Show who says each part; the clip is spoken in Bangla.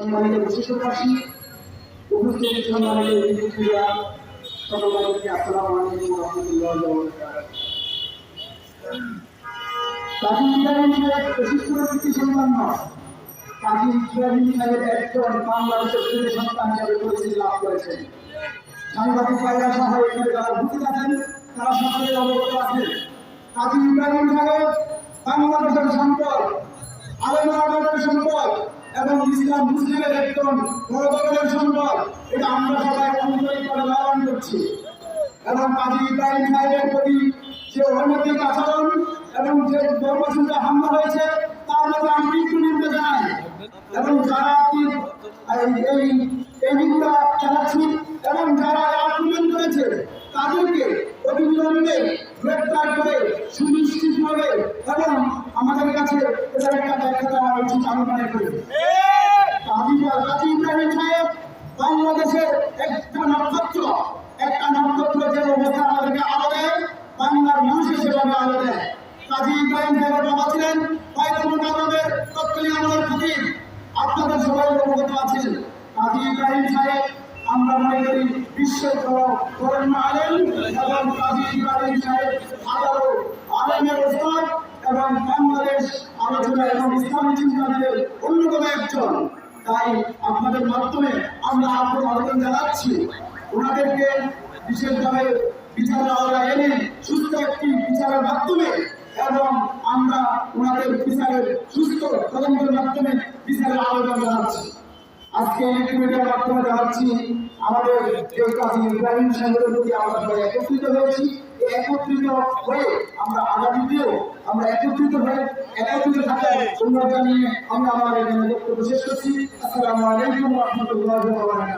Speaker 1: সম্মানিত বিশেষবাসী, উপস্থিত সম্মানিত বিদ্যুৎক্রিয়া সকলকে আসসালামু আলাইকুম রহমতুল্লাহ কাজী ইব্রাহিম সাহেব বিশিষ্ট ব্যক্তি সন্তান নয়। কাজী ইব্রাহিম সাহেব একজন বাংলাদেশের ছেলে সন্তান হিসাবে পরিচিতি লাভ করেছেন। সাংবাদিক ভাইরা সহ এখানে যারা উপস্থিত আছেন, তারা সকলে অবগত আছেন। কাজী ইব্রাহিম সাহেব বাংলাদেশের সম্পদ সম্পদ এবং ইসলাম মুসলিমের একজন বড় সম্পদ, এটা আমরা সবাই আন্তরিকভাবে লালন করছি। এবং কাজী ইব্রাহিম সাহেবের প্রতি যে অনৈতিক আচরণ এবং যে কর্মসূচিতে হামলা হয়েছে, তার মধ্যে আমি মৃত্যু নিতে চাই এবং যারা এই এই নিন্দা চালাচ্ছি এবং যারা আক্রমণ করেছে, তাদেরকে অবিলম্বে গ্রেপ্তার করে সুনিশ্চিতভাবে এবং উচিত আমি মনে করি বাংলাদেশের একটা নক্ষত্র একটা নক্ষত্র যে অবস্থা আমাদেরকে আলো দেয়, বাংলার মানুষের সেভাবে আলো দেয়। কাজী ইব্রাহিম সাহেবের বাবা ছিলেন আলমের তৎকালীন আমলের ফকির আপনাদের সবাই অবগত আছেন। কাজী ইব্রাহিম সাহেব, আমরা মনে করি বিশ্বের বরেণ্য আলেম এবং কাজী ইব্রাহিম সাহেব এবং ইসলামী চিন্তানের অন্যতম একজন তাই আপনাদের মাধ্যমে আমরা আপনার আবেদন জানাচ্ছি ওনাদেরকে বিশেষভাবে বিচারের আওতায় এনে সুস্থ একটি বিচারের মাধ্যমে এবং আমরা ওনাদের বিচারের সুস্থ তদন্তের মাধ্যমে বিচারের আবেদন জানাচ্ছি। আজকে ইলেকট্রিকের মাধ্যমে জানাচ্ছি, আমাদের যে কাজী ইব্রাহিম সাহেবের প্রতি আমরা সবাই একত্রিত হয়েছি। একত্রিত হয়ে আমরা আগামীতেও আমরা একত্রিত হয়ে একত্রিত থাকার অনুরোধ জানিয়ে আমরা আমার এখানে বক্তব্য শেষ করছি। আসসালামু আলাইকুম রহমতুল্লাহ ধন্যবাদ।